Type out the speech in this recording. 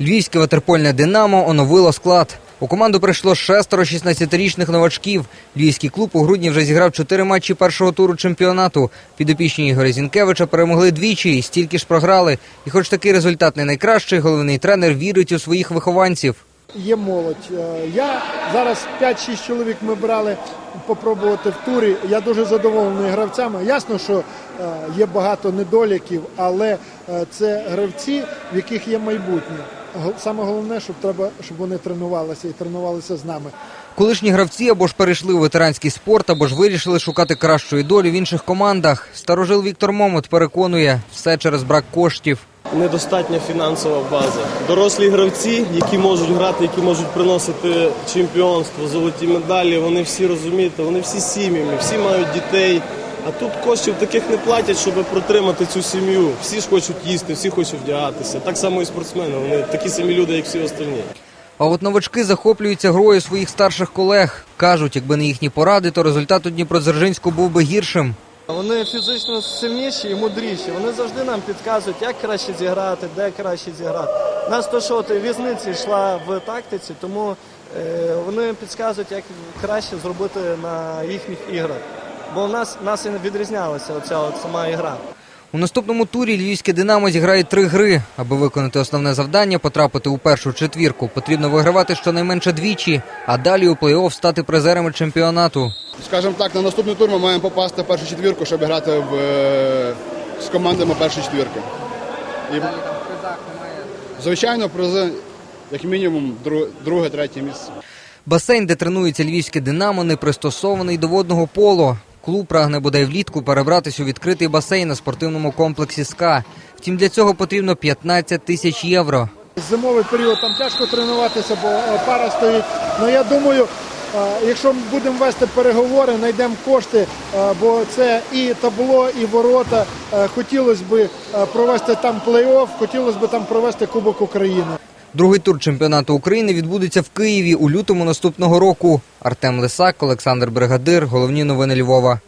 Львівське ватерпольне Динамо оновило склад. У команду прийшло шестеро 16-річних новачків. Львівський клуб у грудні вже зіграв чотири матчі першого туру чемпіонату. Підопічні Ігоря Зінкевича перемогли двічі і стільки ж програли. І хоч такий результат не найкращий, головний тренер вірить у своїх вихованців. Є молодь. Е, Я зараз 5-6 чоловік ми брали попробувати в турі. Я дуже задоволений гравцями. Ясно, що е, є багато недоліків, але е, це гравці, в яких є майбутнє. Саме головне, щоб треба, щоб вони тренувалися і тренувалися з нами. Колишні гравці або ж перейшли у ветеранський спорт, або ж вирішили шукати кращої долі в інших командах. Старожил Віктор Момот переконує, все через брак коштів. недостатня фінансова база. Дорослі гравці, які можуть грати, які можуть приносити чемпіонство, золоті медалі, вони всі розумієте, вони всі сім'ями, всі мають дітей. А тут коштів таких не платять, щоб протримати цю сім'ю. Всі ж хочуть їсти, всі хочуть вдягатися. Так само і спортсмени. Вони такі самі люди, як всі остальні. А от новачки захоплюються грою своїх старших колег. Кажуть, якби не їхні поради, то результат у Дніпродзержинську був би гіршим. Вони фізично сильніші і мудріші. Вони завжди нам підказують, як краще зіграти, де краще зіграти. У Нас то, що візниця йшла в тактиці, тому е, вони підказують, як краще зробити на їхніх іграх. Бо в нас, нас і не відрізнялася оця от сама ігра. У наступному турі львівське Динамо зіграє три гри. Аби виконати основне завдання, потрапити у першу четвірку, потрібно вигравати щонайменше двічі, а далі у плей-офф стати призерами чемпіонату. Скажімо так, на наступний тур ми маємо попасти в першу четвірку, щоб грати в, е, з командами першої четвірки. І, звичайно, призи, як мінімум, друге, третє місце. Басейн, де тренується львівське Динамо, не пристосований до водного поло. Клуб прагне бодай влітку перебратись у відкритий басейн на спортивному комплексі СКА. Втім, для цього потрібно 15 тисяч євро. Зимовий період там тяжко тренуватися, бо е, пара стоїть. Ну я думаю, е, якщо ми будемо вести переговори, знайдемо кошти, е, бо це і табло, і ворота. Хотілося б провести там плей-офф, хотілося б там провести Кубок України. Другий тур чемпіонату України відбудеться в Києві у лютому наступного року. Артем Лисак, Олександр Бригадир. Головні новини Львова.